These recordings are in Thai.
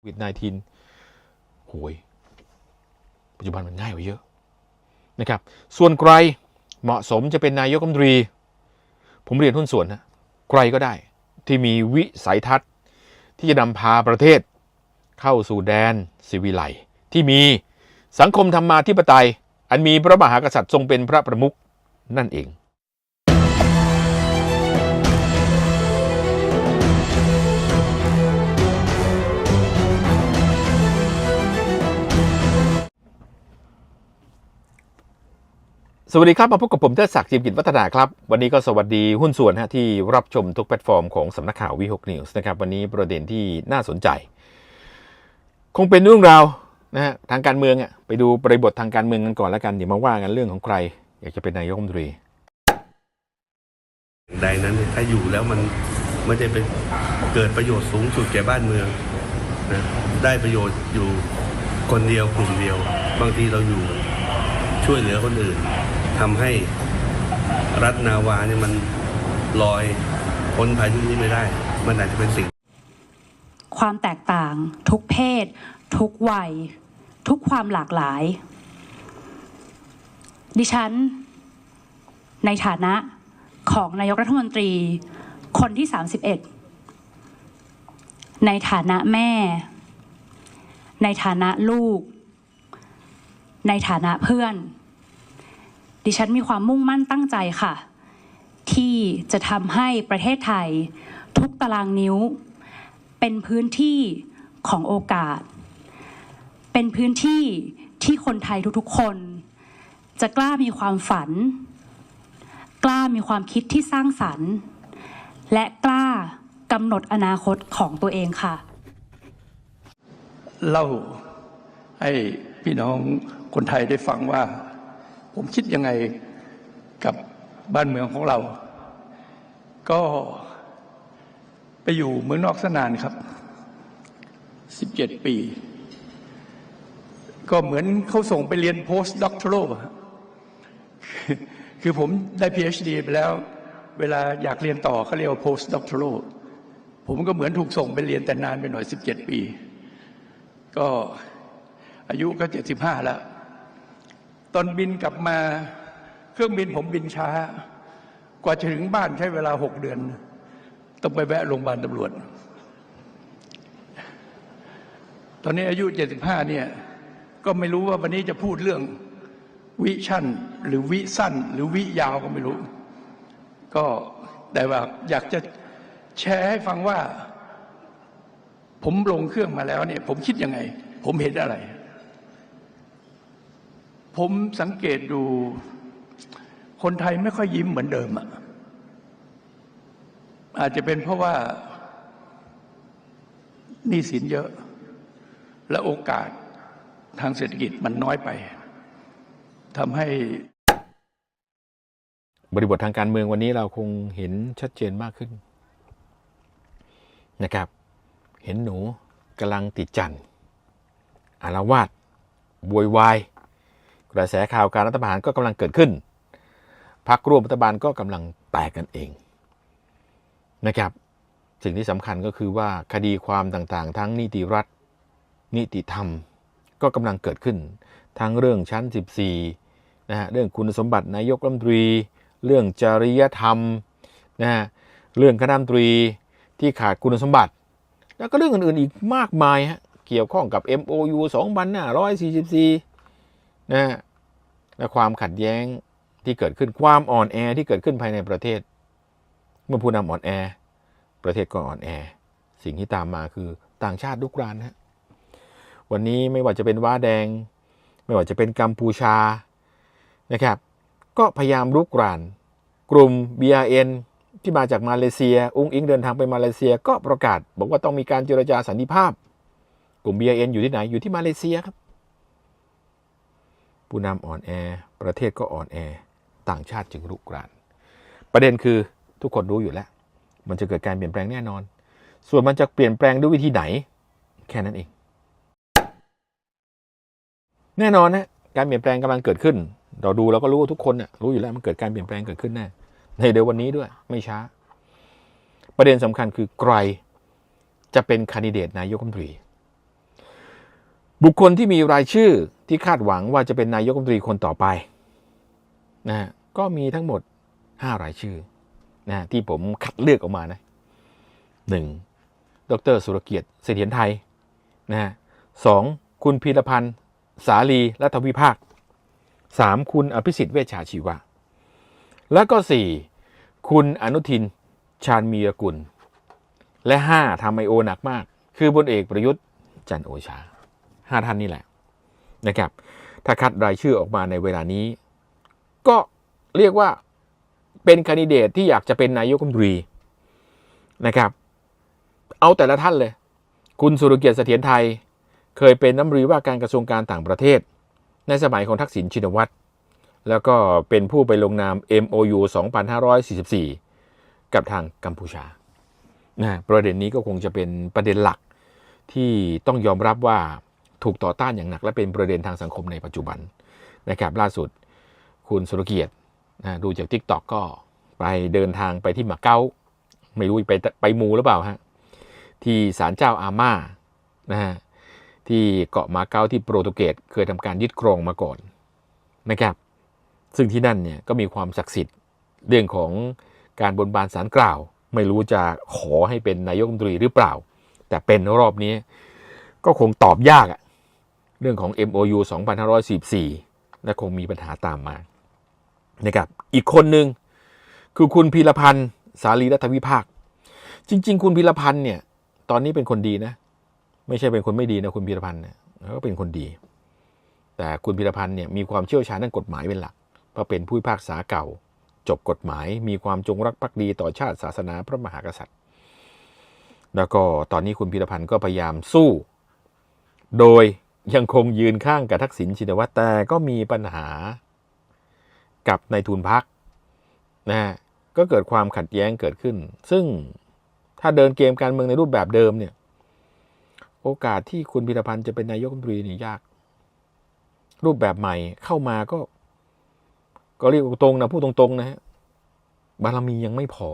ควิด -19 โหยปัจจุบันมันง่ายกว่าเยอะนะครับ ส่วนใครเหมาะสมจะเป็นนายกรัฐมนตรี ผมเรียนหุ้นส่วนนะใครก็ได้ที่มีวิสัยทัศน์ ที่จะนำพาประเทศ เข้าสู่แดนสิวิไลที่มีสังคมธรรมาธิปไตย อันมีพระมหากษัตริย์ทรงเป็นพระประมุขนั่นเอง สวัสดีครับ มาพบกับผมเทิดศักดิ์จิมกิจวัฒนาครับ วันนี้ก็สวัสดีหุ้นส่วนฮะที่รับชมทุกแพลตฟอร์มของสำนักข่าววีหกนิวส์นะครับ วันนี้ประเด็นที่น่าสนใจ คงเป็นเรื่องราวนะฮะทางการเมืองอะไปดูบริบททางการเมืองกันก่อนแล้วกันเดี๋ยวมาว่ากันเรื่องของใคร อยากจะเป็นนายกรัฐมนตรีใดนั้นถ้าอยู่แล้วมันไม่ได้เป็นเกิดประโยชน์สูงสุดแก่บ้านเมืองนะได้ประโยชน์อยู่คนเดียวกลุ่มเดียว บางทีเราอยู่ช่วยเหลือคนอื่น ทำให้รัฐนาวาเนี่ยมันลอยพ้นพายุนี้ไม่ได้ มันอาจจะเป็นสิ่ง ความแตกต่าง ทุกเพศ ทุกวัย ทุกความหลากหลาย ดิฉัน ในฐานะของนายกรัฐมนตรี คนที่ 31 ในฐานะแม่ ในฐานะลูก ในฐานะเพื่อน ดิฉันมีความมุ่งมั่นตั้งใจค่ะ ที่จะทำให้ประเทศไทย ทุกตารางนิ้ว เป็นพื้นที่ของโอกาส เป็นพื้นที่ที่คนไทยทุกๆคน จะกล้ามีความฝัน กล้ามีความคิดที่สร้างสรรค์ และกล้ากำหนดอนาคตของตัวเองค่ะ เล่าให้พี่น้องคนไทยได้ฟังว่า ผมคิดยังไงกับบ้านเมืองของเรา ก็ไปอยู่เมืองนอกสนานครับ17ปี ก็เหมือนเขาส่งไปเรียน post doctoral อะคือคือผมได้ PhD ไปแล้ว เวลาอยากเรียนต่อเขาเรียกว่า post doctoral ผมก็เหมือนถูกส่งไปเรียนแต่นานไปหน่อย17ปี ก็อายุก็เจ็ดสิบห้าแล้ว ตอนบินกลับมาเครื่องบินผมบินช้า กว่าจะถึงบ้านใช้เวลาหกเดือน ต้องไปแวะโรงพยาบาลตำรวจ ตอนนี้อายุเจ็ดสิบห้าเนี่ย ก็ไม่รู้ว่าวันนี้จะพูดเรื่องวิชั่น หรือวิสั้น หรือวิยาวก็ไม่รู้ ก็แต่ว่าอยากจะแชร์ให้ฟังว่า ผมลงเครื่องมาแล้วเนี่ย ผมคิดยังไง ผมเห็นอะไร ผมสังเกตดู คนไทยไม่ค่อยยิ้มเหมือนเดิมอะอาจจะเป็นเพราะว่าหนี้สินเยอะ และโอกาสทางเศรษฐกิจมันน้อยไปทำให้ บริบททางการเมืองวันนี้เราคงเห็นชัดเจนมากขึ้น นะครับ เห็นหนูกำลังติดจันทร์อารวาสบวยวาย กระแสข่าวการรัฐประหารก็กำลังเกิดขึ้นพรรคร่วมรัฐบาลก็กำลังแตกกันเองนะครับ สิ่งที่สำคัญก็คือว่าคดีความต่างๆ ทั้งนิติรัฐ นิติธรรม ก็กำลังเกิดขึ้น ทั้งเรื่องชั้น 14นะฮะเรื่องคุณสมบัตินายกรัฐมนตรี เรื่องจริยธรรมนะฮะเรื่องคณะรัฐมนตรีที่ขาดคุณสมบัติ แล้วก็เรื่องอื่นๆอีกมากมายฮะเกี่ยวข้องกับ MOU 2544 นะฮะและความขัดแย้งที่เกิดขึ้นความอ่อนแอที่เกิดขึ้นภายในประเทศ เมื่อผู้นำอ่อนแอ ประเทศก็อ่อนแอ สิ่งที่ตามมาคือต่างชาติลุกรานฮะวันนี้ไม่ว่าจะเป็นว้าแดง ไม่ว่าจะเป็นกัมพูชานะครับ ก็พยายามลุกราน กลุ่ม BRN ที่มาจากมาเลเซีย อุ้งอิงเดินทางไปมาเลเซีย ก็ประกาศ บอกว่าต้องมีการเจรจาสันติภาพ กลุ่ม BRN อยู่ที่ไหนอยู่ที่มาเลเซียครับ ผู้นำอ่อนแอ ประเทศก็อ่อนแอ ต่างชาติจึงลุกราน ประเด็นคือทุกคนรู้อยู่แล้ว มันจะเกิดการเปลี่ยนแปลงแน่นอน ส่วนมันจะเปลี่ยนแปลงด้วยวิธีไหน แค่นั้นเอง แน่นอนนะการเปลี่ยนแปลงกำลังเกิดขึ้น เราดูเราก็รู้ว่าทุกคนน่ะรู้อยู่แล้วมันเกิดการเปลี่ยนแปลงเกิดขึ้นแน่ในเดี๋ยววันนี้ด้วยไม่ช้า ประเด็นสำคัญคือใครจะเป็นคนดิเดตนายกรัฐมนตรี บุคคลที่มีรายชื่อที่คาดหวังว่าจะเป็นนายกรัฐมนตรีคนต่อไปนะฮะก็มีทั้งหมด 5 รายชื่อนะที่ผมคัดเลือกออกมานะหนึ่งดรสุรเกียรติเสถียรไทยนะฮะสองคุณพีรพันธ์ สาลีรัฐวิภาคสามคุณอภิสิทธิ์เวชชาชีวะ แล้วก็สี่คุณอนุทินชาญมีรกุล และห้าทำไอโอหนักมาก คือบนเอกประยุทธ์จันโอชา ห้าท่านนี่แหละนะครับ ถ้าคัดรายชื่อออกมาในเวลานี้ ก็เรียกว่าเป็นคนดิเดตที่อยากจะเป็นนายกรัฐมนตรีนะครับ เอาแต่ละท่านเลย คุณสุรเกียรติเสถียรไทย เคยเป็นน้ำรีว่าการกระทรวงการต่างประเทศ ในสมัยของทักษิณชินวัตร แล้วก็เป็นผู้ไปลงนาม MOU 2544 กับทางกัมพูชานะประเด็นนี้ก็คงจะเป็นประเด็นหลักที่ต้องยอมรับว่า ถูกต่อต้านอย่างหนักและเป็นประเด็นทางสังคมในปัจจุบันนะครับล่าสุดคุณสุรเกียรตินะดูจาก t ิ k t o k ก็ไปเดินทางไปที่มาเก๊าไม่รู้ไปไปมูหรือเปล่าฮะที่ศาลเจ้าอาม่านะฮะที่เกาะมาเก๊าที่โปรตุเกสเคยทำการยึดครองมาก่อนนะครับ ซึ่งที่นั่นเนี่ยก็มีความศักดิ์สิทธิ์เรื่องของการบนบานสารกล่าว ไม่รู้จะขอให้เป็นนายกรัฐมนตรีหรือเปล่า แต่เป็นรอบนี้ก็คงตอบยากอะ เรื่องของ MOU 2544 และคงมีปัญหาตามมานะครับอีกคนหนึ่งคือคุณพีรพันธ์สาลีรัฐวิภาค จริง ๆ คุณพีรพันธ์เนี่ยตอนนี้เป็นคนดีนะ ไม่ใช่เป็นคนไม่ดีนะคุณพีรพันธ์เนี่ยก็เป็นคนดี แต่คุณพีรพันธ์เนี่ยมีความเชี่ยวชาญด้านกฎหมายเป็นหลักเพราะเป็นผู้พิพากษาเก่า จบกฎหมาย มีความจงรักภักดีต่อชาติศาสนาพระมหากษัตริย์ แล้วก็ตอนนี้คุณพีรพันธ์ก็พยายามสู้ โดย ยังคงยืนข้างกับทักษิณชินวัตรแต่ก็มีปัญหากับนายทุนพักนะฮะก็เกิดความขัดแย้งเกิดขึ้น ซึ่งถ้าเดินเกมการเมืองในรูปแบบเดิมเนี่ย โอกาสที่คุณพีรพันธ์จะเป็นนายกรัฐมนตรีนี่ยาก รูปแบบใหม่เข้ามาก็ ก็เรียกตรงนะพูดตรงๆนะฮะบารมียังไม่พอ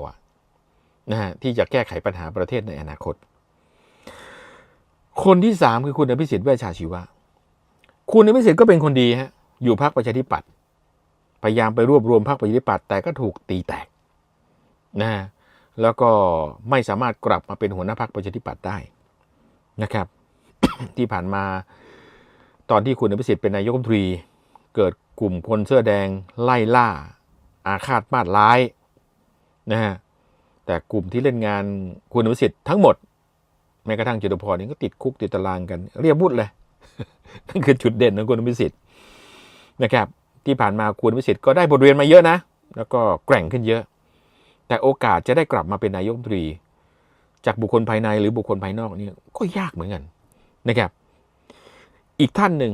นะฮะที่จะแก้ไขปัญหาประเทศในอนาคต คนที่สามคือคุณอภิสิทธิ์เวชชาชีวะ คุณอภิสิทธิ์ก็เป็นคนดีฮะ อยู่พรรคประชาธิปัตย์ พยายามไปรวบรวมพรรคประชาธิปัตย์แต่ก็ถูกตีแตกนะฮะแล้วก็ไม่สามารถกลับมาเป็นหัวหน้าพรรคประชาธิปัตย์ได้นะครับ ที่ผ่านมาตอนที่คุณอภิสิทธิ์เป็นนายกรัฐมนตรี เกิดกลุ่มคนเสื้อแดงไล่ล่า อาฆาตมาดร้ายนะฮะแต่กลุ่มที่เล่นงานคุณอภิสิทธิ์ทั้งหมด แม้กระทั่งจตุพรนี่ก็ติดคุกติดตารางกัน เรียบบุดเลยนั่นคือจุดเด่นของคุณอภิสิทธิ์นะครับที่ผ่านมาคุณอภิสิทธิ์ก็ได้บทเรียนมาเยอะนะ แล้วก็แกร่งขึ้นเยอะ แต่โอกาสจะได้กลับมาเป็นนายกรัฐมนตรี จากบุคคลภายในหรือบุคคลภายนอกนี่ก็ยากเหมือนกันนะครับ อีกท่านหนึ่ง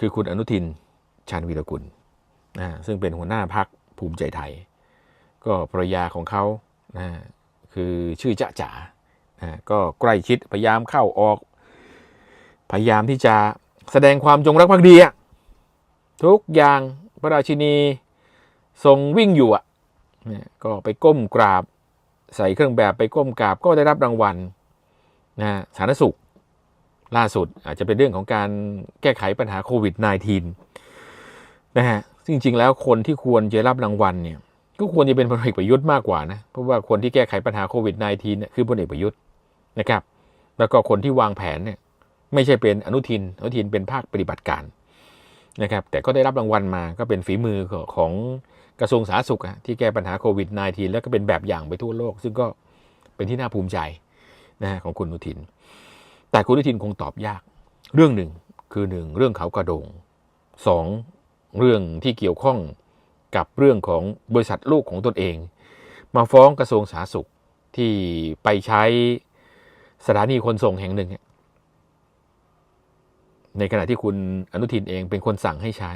คือคุณอนุทินชาญวีรกุลนะซึ่งเป็นหัวหน้าพักภูมิใจไทย ก็ภรรยาของเขานะคือชื่อจ๊ะจ๋า ก็ใกล้ชิดพยายามเข้าออก พยายามที่จะแสดงความจงรักภักดีอะทุกอย่างพระราชินีทรงวิ่งอยู่อะเนี่ยก็ไปก้มกราบ ใส่เครื่องแบบไปก้มกราบก็ได้รับรางวัลนะสาธารณสุขล่าสุดอาจจะเป็นเรื่องของการแก้ไขปัญหาโควิด -19 นะฮะจริง ๆ แล้วคนที่ควรจะรับรางวัลเนี่ยก็ควรจะเป็นพลเอกประยุทธ์มากกว่านะ เพราะว่าคนที่แก้ไขปัญหาโควิด -19 เนี่ยคือพลเอกประยุทธ์ นะครับ แล้วก็คนที่วางแผนเนี่ยไม่ใช่เป็นอนุทิน อนุทินเป็นภาคปฏิบัติการนะครับ แต่ก็ได้รับรางวัลมาก็เป็นฝีมือของกระทรวงสาธารณสุขที่แก้ปัญหาโควิด -19 แล้วก็เป็นแบบอย่างไปทั่วโลก ซึ่งก็เป็นที่น่าภูมิใจนะฮะของคุณอนุทิน แต่คุณอนุทินคงตอบยาก เรื่องหนึ่งคือหนึ่งเรื่องเขากระโดงสองเรื่องที่เกี่ยวข้องกับเรื่องของบริษัทลูกของตนเอง มาฟ้องกระทรวงสาธารณสุขที่ไปใช้ สถานีขนส่งแห่งหนึ่ง ในขณะที่คุณอนุทินเองเป็นคนสั่งให้ใช้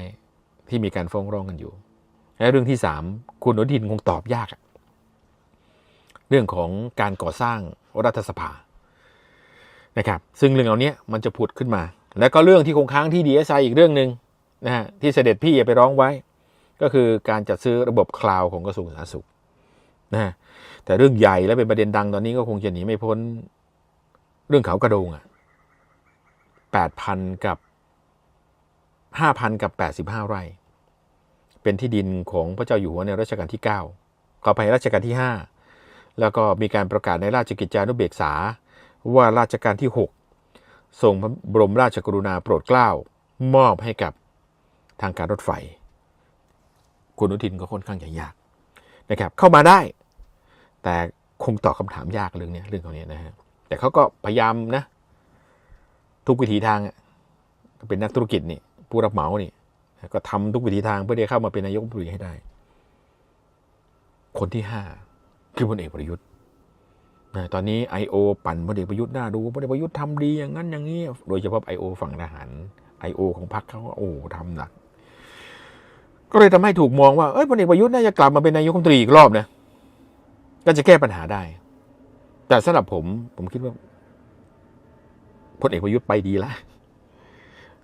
ที่มีการฟ้องร้องกันอยู่ และเรื่องที่สามคุณอนุทินคงตอบยาก เรื่องของการก่อสร้างรัฐสภานะครับ ซึ่งเรื่องเหล่านี้มันจะผุดขึ้นมา แล้วก็เรื่องที่คงค้างที่ดีเอสไออีกเรื่องหนึ่งนะฮะที่เสด็จพี่ไปร้องไว้ ก็คือการจัดซื้อระบบคลาวของกระทรวงสาธารณสุขนะฮะแต่เรื่องใหญ่และเป็นประเด็นดังตอนนี้ก็คงจะหนีไม่พ้น เรื่องเขากระโดงอะ่ะ8,000กับ5,000กับ85ไร่ เป็นที่ดินของพระเจ้าอยู่หัวในรัชกาลที่9ขอไปรัชกาลที่5แล้วก็มีการประกาศในราชกิจจานุเบกษาว่าราชการที่ 6 ทรงพระบรมราชกรุณาโปรดเกล้ามอบให้กับทางการรถไฟ คุณอนุทินก็ค่อนข้างจะยากนะครับ เข้ามาได้ แต่คงตอบคำถามยากเรื่องเนี้ยเรื่องของเนี้ยนะฮะ แต่เขาก็พยายามนะ ทุกวิถีทางเป็นนักธุรกิจนี่ผู้รับเหมานี่ก็ทำทุกวิถีทางเพื่อที่จะเข้ามาเป็นนายกรัฐมนตรีให้ได้ คนที่ห้าคือพลเอกประยุทธ์ตอนนี้ I.O. ปั่นพลเอกประยุทธ์หน้าดูพลเอกประยุทธ์ทำดีอย่างนั้นอย่างนี้ โดยเฉพาะ I.O. ฝั่งทหาร I.O. ของพรรคเขาก็โอ้ทำหนัก ก็เลยทำให้ถูกมองว่าเอ้ยพลเอกประยุทธ์น่าจะกลับมาเป็นนายกรัฐมนตรีอีกรอบนะก็จะแก้ปัญหาได้ แต่สำหรับผม ผมคิดว่าพลเอกประยุทธ์ไปดีแล้ว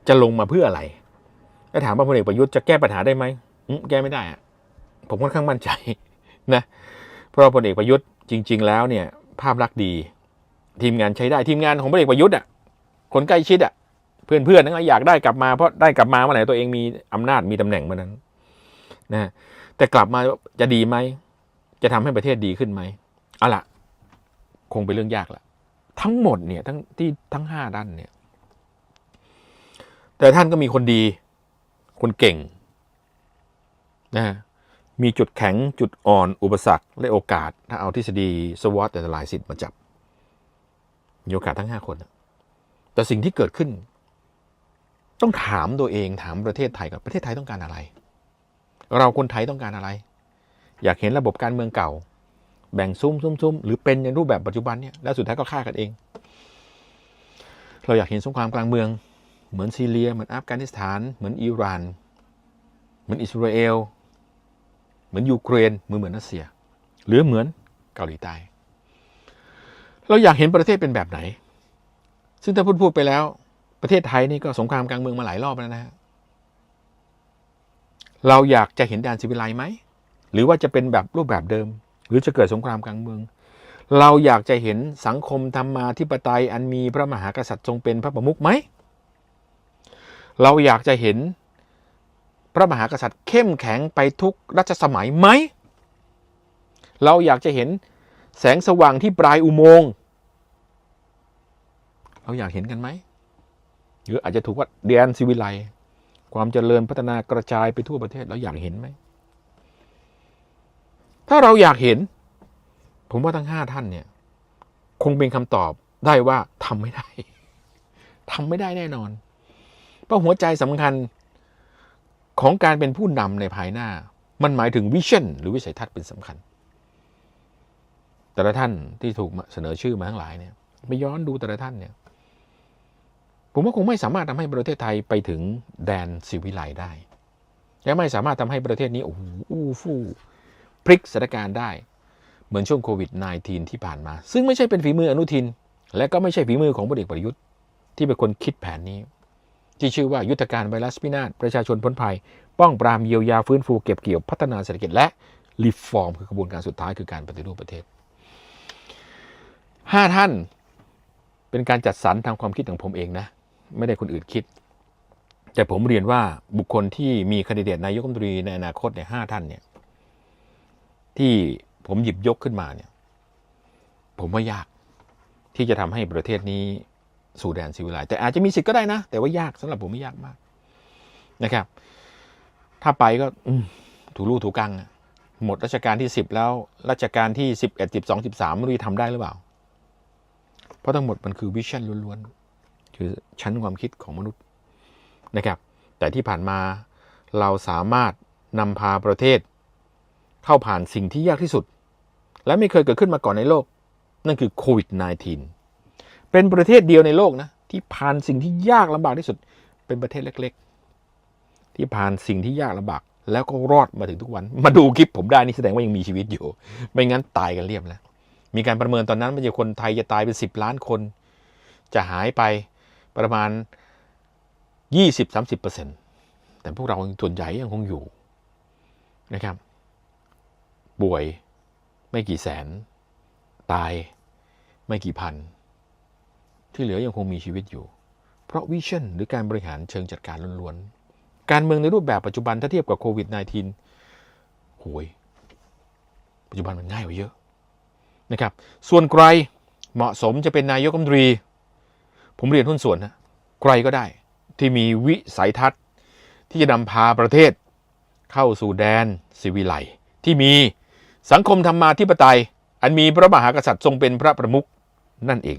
จะลงมาเพื่ออะไรถ้าถามว่าพลเอกประยุทธ์จะแก้ปัญหาได้ไหมแก้ไม่ได้อะผมค่อนข้างมั่นใจนะเพราะพลเอกประยุทธ์จริง ๆ แล้วเนี่ย ภาพลักษณ์ดี ทีมงานใช้ได้ทีมงานของพลเอกประยุทธ์อะคนใกล้ชิดอะเพื่อนๆทั้งนั้นอยากได้กลับมาเพราะได้กลับมาเมื่อไหร่ตัวเองมีอำนาจมีตำแหน่งเมื่อนั้นนะแต่กลับมาจะดีไหมจะทำให้ประเทศดีขึ้นไหมเอาล่ะ คงเป็นเรื่องยากละทั้งหมดเนี่ยทั้งที่ทั้งห้าด้านเนี่ย แต่ท่านก็มีคนดี คนเก่งนะมีจุดแข็งจุดอ่อนอุปสรรคและโอกาส ถ้าเอาทฤษฎีสวอตแต่ละลายสิทธิ์มาจับ มีโอกาสทั้งห้าคน แต่สิ่งที่เกิดขึ้น ต้องถามตัวเองถามประเทศไทยกับประเทศไทยต้องการอะไร เราคนไทยต้องการอะไร อยากเห็นระบบการเมืองเก่า แบ่งซุ้มซุ้มซุ้มหรือเป็นในรูปแบบปัจจุบันเนี่ยแล้วสุดท้ายก็ฆ่ากันเอง เราอยากเห็นสงครามกลางเมือง เหมือนซีเรีย เหมือนอัฟกานิสถาน เหมือนอิหร่าน เหมือนอิสราเอล เหมือนยูเครนเหมือนเหมือนรัสเซีย หรือเหมือนเกาหลีใต้ เราอยากเห็นประเทศเป็นแบบไหน ซึ่งถ้าพูดพูดไปแล้ว ประเทศไทยนี่ก็สงครามกลางเมืองมาหลายรอบแล้วนะฮะเราอยากจะเห็นแดนซิวิไลไหม หรือว่าจะเป็นแบบรูปแบบเดิม หรือจะเกิดสงครามกลางเมือง เราอยากจะเห็นสังคมธรรมาธิปไตยอันมีพระมหากษัตริย์ทรงเป็นพระประมุขไหม เราอยากจะเห็นพระมหากษัตริย์เข้มแข็งไปทุกรัชสมัยไหม เราอยากจะเห็นแสงสว่างที่ปลายอุโมงค์ เราอยากเห็นกันไหม หรืออาจจะถูกว่าแดนซิวิไลความเจริญพัฒนากระจายไปทั่วประเทศ เราอยากเห็นไหม ถ้าเราอยากเห็น ผมว่าทั้งห้าท่านเนี่ย คงเป็นคำตอบได้ว่าทำไม่ได้ทำไม่ได้แน่นอน เพราะหัวใจสำคัญของการเป็นผู้นำในภายหน้า มันหมายถึงวิชั่นหรือวิสัยทัศน์เป็นสำคัญ แต่ละท่านที่ถูกเสนอชื่อมาทั้งหลายเนี่ยไปย้อนดูแต่ละท่านเนี่ย ผมว่าคงไม่สามารถทำให้ประเทศไทยไปถึงแดนซิวิไลได้ และไม่สามารถทำให้ประเทศนี้โอ้โหอู้ฟู่ ลิกสถานการณ์ได้ เหมือนช่วงโควิด -19 ที่ผ่านมา ซึ่งไม่ใช่เป็นฝีมืออนุทิน และก็ไม่ใช่ฝีมือของพลเอกประยุทธ์ ที่เป็นคนคิดแผนนี้ ที่ชื่อว่ายุทธการไวรัสพินาศประชาชนพ้นภัย ป้องปรามเยียวยาฟื้นฟูเก็บเกี่ยวพัฒนาเศรษฐกิจและรีฟอร์มคือกระบวนการสุดท้ายคือการปฏิรูปประเทศห้าท่านเป็นการจัดสรรทางความคิดของผมเองนะ ไม่ได้คนอื่นคิด แต่ผมเรียนว่าบุคคลที่มีคนดิเดตนายกรัฐมนตรีในอนาคตเนี่ยห้าท่านเนี่ย ที่ผมหยิบยกขึ้นมาเนี่ย ผมว่ายากที่จะทำให้ประเทศนี้สู่แดนซิวิไลแต่อาจจะมีสิทธิ์ก็ได้นะ แต่ว่ายากสำหรับผมไม่ยากมากนะครับ ถ้าไปก็อถูรูถูกัง หมดรัชกาลที่สิบแล้วรัชกาลที่สิบเอ็ดสิบสองสิบสามไม่รู้จะทำได้หรือเปล่า เพราะทั้งหมดมันคือวิชั่นล้วนๆคือชั้นความคิดของมนุษย์นะครับ แต่ที่ผ่านมาเราสามารถนำพาประเทศ เข้าผ่านสิ่งที่ยากที่สุด และไม่เคยเกิดขึ้นมาก่อนในโลก นั่นคือโควิด -19 เป็นประเทศเดียวในโลกนะที่ผ่านสิ่งที่ยากลำบากที่สุด เป็นประเทศเล็ก ๆ ที่ผ่านสิ่งที่ยากลำบากแล้วก็รอดมาถึงทุกวัน มาดูคลิปผมได้นี่แสดงว่ายังมีชีวิตอยู่ ไม่งั้นตายกันเรียบแล้ว มีการประเมินตอนนั้นไม่ใช่คนไทยจะตายเป็นสิบล้านคน จะหายไปประมาณ 20-30%แต่พวกเราส่วนใหญ่ยังคงอยู่นะครับ ป่วย ไม่กี่แสน ตาย ไม่กี่พัน ที่เหลือยังคงมีชีวิตอยู่ เพราะวิชั่นหรือการบริหารเชิงจัดการล้วนๆ การเมืองในรูปแบบปัจจุบันถ้าเทียบกับโควิด -19 โหยปัจจุบันมันง่ายกว่าเยอะนะครับ ส่วนใครเหมาะสมจะเป็นนายกรัฐมนตรี ผมเรียนหุ้นส่วนนะใครก็ได้ที่มีวิสัยทัศน์ ที่จะนำพาประเทศ เข้าสู่แดนสิวิไลที่มี สังคมธรรมาธิปไตย อันมีพระมหากษัตริย์ทรงเป็นพระประมุขนั่นเอง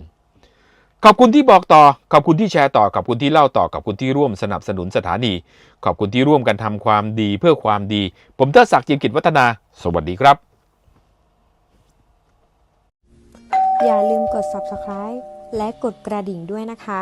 ขอบคุณที่บอกต่อ ขอบคุณที่แชร์ต่อ ขอบคุณที่เล่าต่อ ขอบคุณที่ร่วมสนับสนุนสถานี ขอบคุณที่ร่วมกันทำความดีเพื่อความดี ผมเทิดศักดิ์จิมกิจวัฒนา สวัสดีครับ อย่าลืมกด subscribe และกดกระดิ่งด้วยนะคะ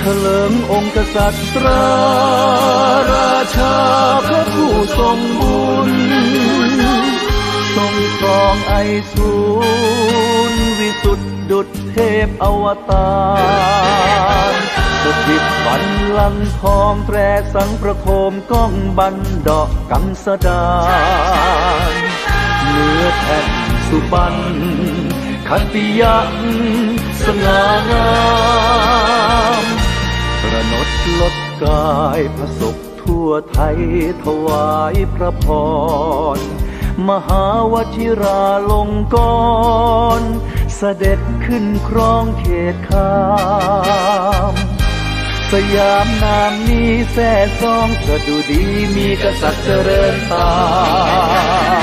เถลิงองค์กษัตริย์ราราชาพระผู้ทรงบุญ ทรงครองไอสูรวิสุทธิดุจเทพอวตารสถิตบันลังทองแตรสังประโคมก้องบันดอกกังสดานเนื้อแผ่นสุบันคติยันสง่างามประน กายพระศกทั่วไทยถวายพระพร มหาวชิราลงกรณเสด็จขึ้นครองเขตขามสยามนามนี้แท่ซองสะดุดีมีกษัตริย์เจริญตา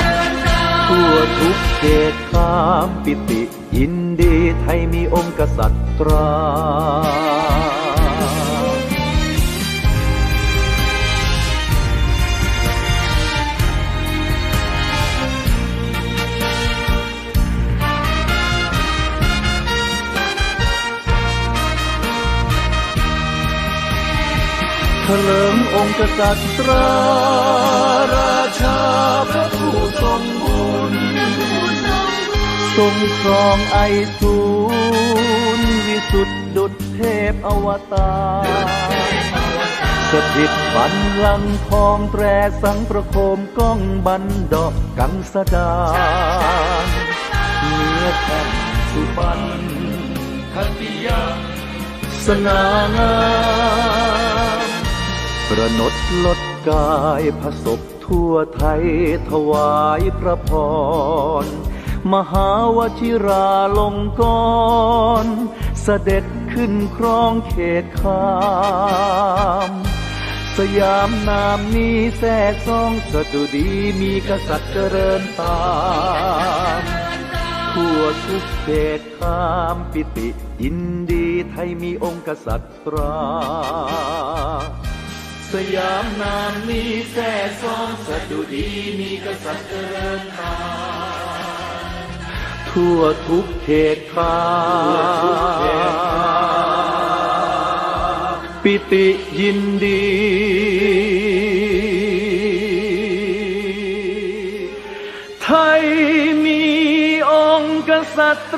มทั่วทุกเขตขามปิติยินดีไทยมีองค์กษัตริย์ตรา ถลิงองค์กษัตริย์ราราชาพระผู้ทรงบุญทรงครองไอสูรวิสุทธิดุจเทพอวตารสถิตบันลังทองแตรสังประโคมก้องบันดอกกังสดานเนื้อแผ่นสุบันคติยาสง่างา ระนดลดกายพระศพทั่วไทยถวายพระพร มหาวชิราลงกรณ์เสด็จขึ้นครองเขตขามสยามนามนี้แท่ซองสะดุดีมีกษัตริย์เจริญตามทั่วทุกเขตขามปิติยินดีไทยมีองค์กษัตริย์ตรา สยามนามนี้แท่ซ้องสะดุดีมีกษัตริย์เจริญตาทั่วทุกเขตขาปิติยินดี ไทยมีองค์กษัตริย์